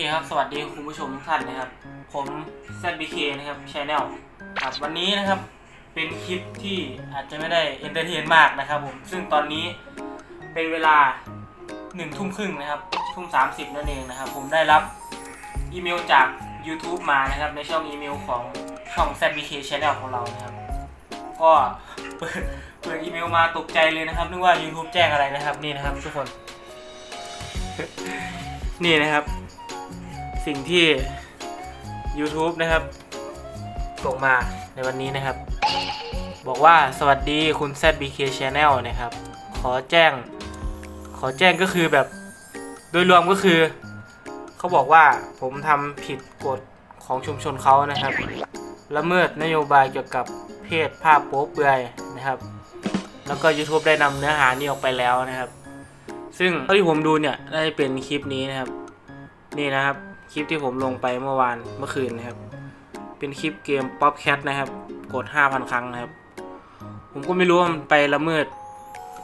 เคครับ สวัสดีคุณผู้ชมทุกท่านนะครับ ผม ZBK นะครับชแนลครับ วันนี้นะครับ เป็นคลิปที่อาจจะไม่ได้เอนเตอร์เทนมากนะครับผม ซึ่งตอนนี้เป็นเวลาหนึ่งทุ่มครึ่งนะครับ ทุ่มสามสิบนั่นเองนะครับ ผมได้รับอีเมลจาก YouTube มานะครับ ในช่องอีเมลของช่อง ZBK Channel ของเรานะครับ ก็เปิดเปิดอีเมลมาตกใจเลยนะครับ นึกว่า YouTube แจ้งอะไรนะครับ นี่นะครับทุกคน นี่นะครับ สิ่งที่ YouTube นะครับ ส่งมาในวันนี้นะครับ บอกว่าสวัสดีคุณ ZBK Channel นะครับ ขอแจ้ง ขอแจ้งก็คือแบบ โดยรวมก็คือ เขาบอกว่าผมทำผิดกฎของชุมชนเขานะครับ ละเมิดนโยบายเกี่ยวกับเพศภาพโป๊เปลือยนะครับ แล้วก็ YouTube ได้นำเนื้อหานี้ออกไปแล้วนะครับ ซึ่งเท่าที่ผมดูเนี่ยน่าจะเป็นคลิปนี้นะครับ นี่นะครับ คลิปที่ผมลงไปเมื่อวานเมื่อคืนนะครับ เป็นคลิปเกม Pop Cat นะครับ กด 5,000 ครั้งนะครับ ผมก็ไม่รู้ว่ามันไปละเมิด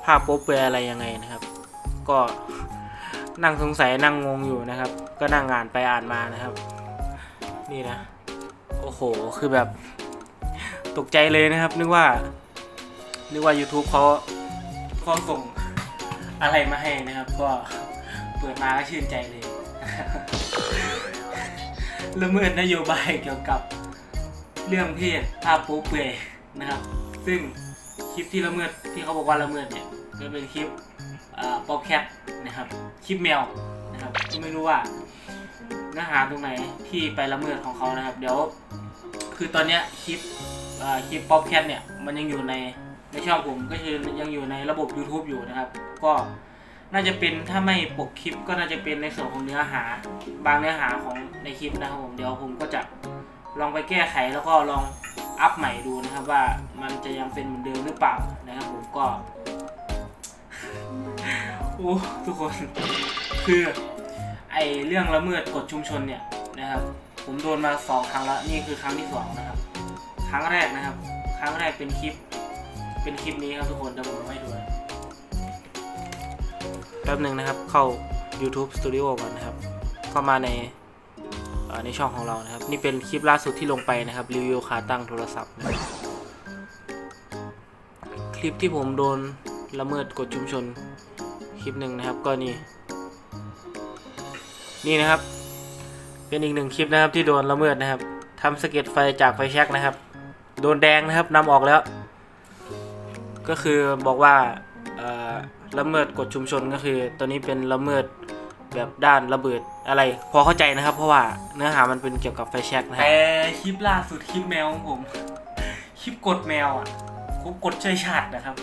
ภาพโป๊เปลือยอะไรยังไงนะครับ ก็นั่งสงสัยนั่งงงอยู่นะครับ ก็นั่งอ่านไปอ่านมานะครับ นี่นะ โอ้โห คือแบบ ตกใจเลยนะครับ นึกว่า นึกว่า YouTube เขาเขาส่งอะไรมาให้นะครับ ก็เปิดมาก็ชื่นใจเลย ละเมิดนโยบายเกี่ยวกับเรื่องเพศภาพโป๊เปลือยนะครับ ซึ่งคลิปที่ละเมิดที่เขาบอกว่าละเมิดเนี่ยก็เป็นคลิปป๊อปแคทนะครับคลิปแมวนะครับก็ไม่รู้ว่าเนื้อหาตรงไหนที่ไปละเมิดของเขานะครับ เดี๋ยวคือตอนนี้คลิปคลิปป๊อปแคทเนี่ยมันยังอยู่ในในช่องผมก็คือยังอยู่ในระบบ YouTube อยู่นะครับ ก็ น่าจะเป็นถ้าไม่ปกคลิปก็น่าจะเป็นในส่วนของเนื้อหา บางเนื้อหาของในคลิปนะครับผมเดี๋ยวผมก็จะลองไปแก้ไขแล้วก็ลองอัพใหม่ดูนะครับว่ามันจะยังเป็นเหมือนเดิมหรือเปล่านะครับผมก็โอ้ทุกคนคือไอเรื่องละเมิดกฎชุมชนเนี่ยนะครับ ผมโดนมาสองครั้งแล้วนี่คือครั้งที่สองนะครับ ครั้งแรกนะครับ ครั้งแรกเป็นคลิป เป็นคลิปนี้ครับทุกคนเดี๋ยวผมให้ดูนะ แป๊บหนึ่งนะครับ เข้า YouTube Studio ก่อนนะครับเข้ามาในในช่องของเรานะครับ นี่เป็นคลิปล่าสุดที่ลงไปนะครับ รีวิวขาตั้งโทรศัพท์นะครับคลิปที่ผมโดนละเมิดกฎชุมชนคลิปหนึ่งนะครับก็นี่นี่นะครับ เป็นอีกหนึ่งคลิปนะครับที่โดนละเมิดนะครับทำสะเก็ดไฟจากไฟแช็กนะครับ โดนแดงนะครับนำออกแล้ว ก็คือบอกว่า ละเมิดกฎชุมชนก็คือ ตัวนี้เป็นละเมิดแบบด้านระเบิดอะไร พอเข้าใจนะครับ เพราะว่าเนื้อหามันเป็นเกี่ยวกับไฟแช็กนะครับแต่คลิปล่าสุดคลิปแมวของผม คลิปกดแมวอะผมกดเชยชาตินะครับ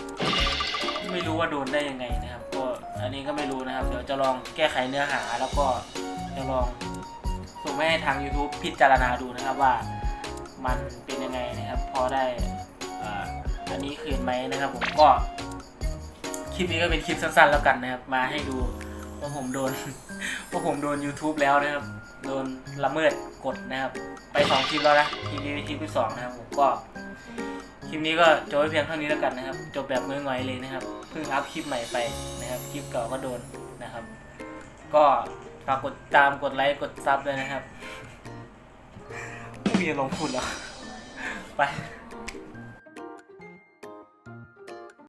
ไม่รู้ว่าโดนได้ยังไงนะครับ ก็อันนี้ก็ไม่รู้นะครับ เดี๋ยวจะลองแก้ไขเนื้อหาแล้วก็จะลองส่งไปให้ทาง YouTube พิจารณาดูนะครับว่ามันเป็นยังไงนะครับ พอได้ออันนี้คืนไหมนะครับผมก็ คลิปนี้ก็เป็นคลิปสั้นๆแล้วกันนะครับ มาให้ดูว่าผมโดนว่าผมโดน YouTube แล้วนะครับ โดนละเมิดกฎนะครับ ไปสองคลิปแล้วนะคลิปนี้เป็นคลิปที่สองนะครับผมก็คลิปนี้ก็จบไว้เพียงเท่านี้แล้วกันนะครับ จบแบบง่อยๆเลยนะครับเพิ่งอัพคลิปใหม่ไปนะครับคลิปเก่าก็โดนนะครับ ก็ฝากกดตามกดไลค์กดซับด้วยนะครับไม่มีอารมณ์พูดแล้วไป